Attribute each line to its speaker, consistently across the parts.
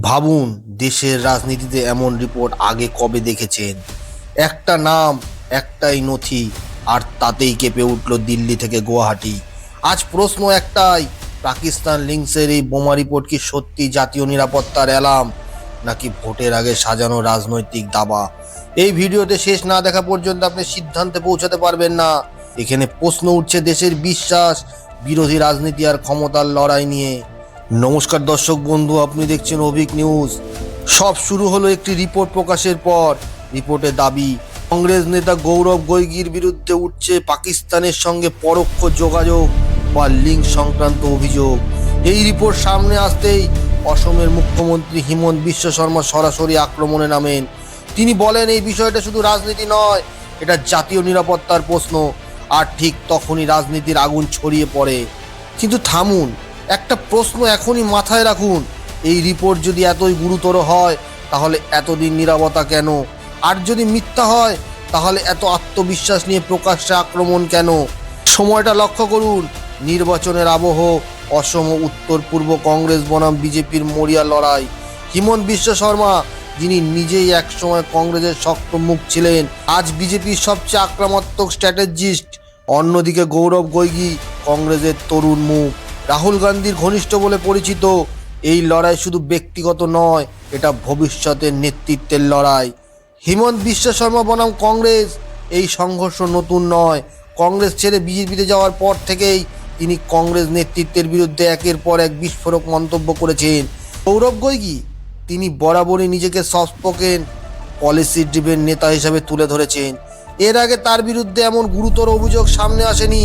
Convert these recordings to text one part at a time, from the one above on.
Speaker 1: ভাবুন দেশের রাজনীতিতে এমন রিপোর্ট আগে কবে দেখেছেন? একটা নাম, একটাই নথি, আর তাতেই কেঁপে উঠল দিল্লি থেকে গুয়াহাটি। আজ প্রশ্ন একটাই, পাকিস্তান লিঙ্কসের এই বোমা রিপোর্ট কি সত্যি জাতীয় নিরাপত্তার অ্যালার্ম নাকি ভোটের আগে সাজানো রাজনৈতিক দাবা? এই ভিডিওতে শেষ না দেখা পর্যন্ত আপনি সিদ্ধান্তে পৌঁছাতে পারবেন না। এখানে প্রশ্ন উঠছে দেশের বিশ্বাস, বিরোধী রাজনীতি আর ক্ষমতার লড়াই নিয়ে। নমস্কার দর্শক বন্ধু, আপনি দেখছেন অভিক নিউজ। সব শুরু হলো একটি রিপোর্ট প্রকাশের পর। রিপোর্টে দাবি, কংগ্রেস নেতা গৌরব গৈগির বিরুদ্ধে উঠছে পাকিস্তানের সঙ্গে পরোক্ষ যোগাযোগ বা লিঙ্ক সংক্রান্ত অভিযোগ। এই রিপোর্ট সামনে আসতেই অসমের মুখ্যমন্ত্রী হিমন্ত বিশ্ব শর্মা সরাসরি আক্রমণে নামেন। তিনি বলেন, এই বিষয়টা শুধু রাজনীতি নয়, এটা জাতীয় নিরাপত্তার প্রশ্ন। আর ঠিক তখনই রাজনীতির আগুন ছড়িয়ে পড়ে। কিন্তু থামুন একটা প্রশ্ন এখনই মাথায় রাখুন। এই রিপোর্ট যদি এতই গুরুতর হয়, তাহলে এতদিন নিরাপত্তা কেন? আর যদি মিথ্যা হয়, তাহলে এত আত্মবিশ্বাস নিয়ে প্রকাশ্যে আক্রমণ কেন? সময়টা লক্ষ্য করুন, নির্বাচনের আবহ, অসম, উত্তর, পূর্ব কংগ্রেস বনাম বিজেপির মরিয়া লড়াই। হিমন্ত বিশ্ব শর্মা, যিনি নিজেই একসময় কংগ্রেসের শক্ত মুখ ছিলেন, আজ বিজেপির সবচেয়ে আক্রমণাত্মক স্ট্র্যাটেজিস্ট অন্যদিকে গৌরব গৈগি, কংগ্রেসের তরুণ মুখ। রাহুল গান্ধীর ঘনিষ্ঠ বলে পরিচিত, এই লড়াই শুধু ব্যক্তিগত নয়, এটা ভবিষ্যতের নেতৃত্বের লড়াই। হিমন্ত বিশ্ব শর্মা বনাম কংগ্রেস, এই সংঘর্ষ নতুন নয়। কংগ্রেস ছেড়ে বিজেপিতে যাওয়ার পর থেকেই তিনি কংগ্রেস নেতৃত্বের বিরুদ্ধে একের পর এক বিস্ফোরক মন্তব্য করেছেন। সৌরভ গৈগি তিনি বরাবরই নিজেকে সফটস্পোকেন পলিসি ড্রিভেন নেতা হিসাবে তুলে ধরেছেন। এর আগে তার বিরুদ্ধে এমন গুরুতর অভিযোগ সামনে আসেনি।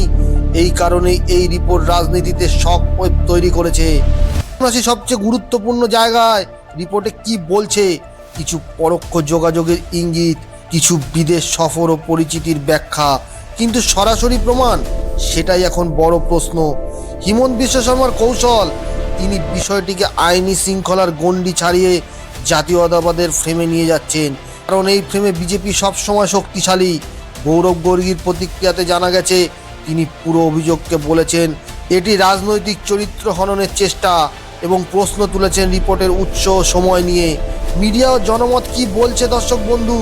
Speaker 1: এই কারণেই এই রিপোর্ট রাজনীতিতে শক তৈরি করেছে। আসি সবচেয়ে গুরুত্বপূর্ণ জায়গায়, রিপোর্টে কি বলছে? কিছু পরোক্ষ যোগাযোগের ইঙ্গিত, কিছু বিদেশ সফর ও পরিচিতির ব্যাখ্যা, কিন্তু সরাসরি প্রমাণ, সেটাই এখন বড় প্রশ্ন। হিমন্ত বিশ্ব শর্মার কৌশল, তিনি বিষয়টিকে আইনি শৃঙ্খলার গণ্ডি ছাড়িয়ে জাতীয়তাবাদের ফ্রেমে নিয়ে যাচ্ছেন। কারণ এই ফ্রেমে বিজেপি সবসময় শক্তিশালী। গৌরব গর্গীর প্রতিক্রিয়াতে জানা গেছে তিনি পুরো অভিযোগকে বলেছেন, এটি রাজনৈতিক চরিত্র হননের চেষ্টা এবং প্রশ্ন তুলেছেন রিপোর্টের উৎস সময় নিয়ে। মিডিয়া ও জনমত কি বলছে দর্শক বন্ধু?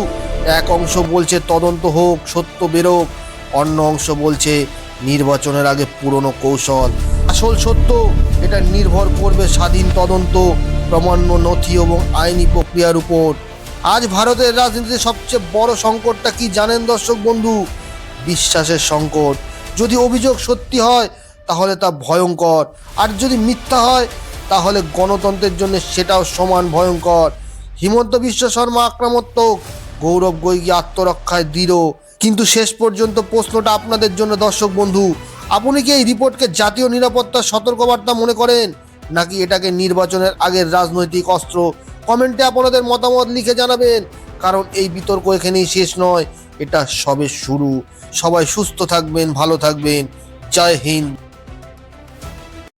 Speaker 1: এক অংশ বলছে তদন্ত হোক, সত্য বেরোক, অন্য অংশ বলছে নির্বাচনের আগে পুরনো কৌশল। আসল সত্য, এটা নির্ভর করবে স্বাধীন তদন্ত, প্রমাণ্য, নথি এবং আইনি প্রক্রিয়ার উপর। আজ ভারতের রাজনীতিতে সবচেয়ে বড় সংকটটা কি জানেন দর্শক বন্ধু? বিশ্বাসের সংকট। যদি অভিযোগ সত্যি হয়, তাহলে তা ভয়ঙ্কর। আর যদি মিথ্যা হয়, তাহলে গণতন্ত্রের জন্য সেটাও সমান ভয়ঙ্কর। হিমন্ত বিশ্ব শর্মা আক্রমণাত্মক গৌরব গৈগী আত্মরক্ষায় দৃঢ়। কিন্তু শেষ পর্যন্ত প্রশ্নটা আপনাদের জন্য দর্শক বন্ধু, আপনি কি এই রিপোর্টকে জাতীয় নিরাপত্তার সতর্কবার্তা মনে করেন, নাকি এটাকে নির্বাচনের আগের রাজনৈতিক অস্ত্র? কমেন্টে আপনাদের মতামত লিখে জানাবেন, কারণ এই বিতর্ক এখানেই শেষ নয়। এটা সবে শুরু। সবাই সুস্থ থাকবেন ভালো থাকবেন। জয় হিন্দ।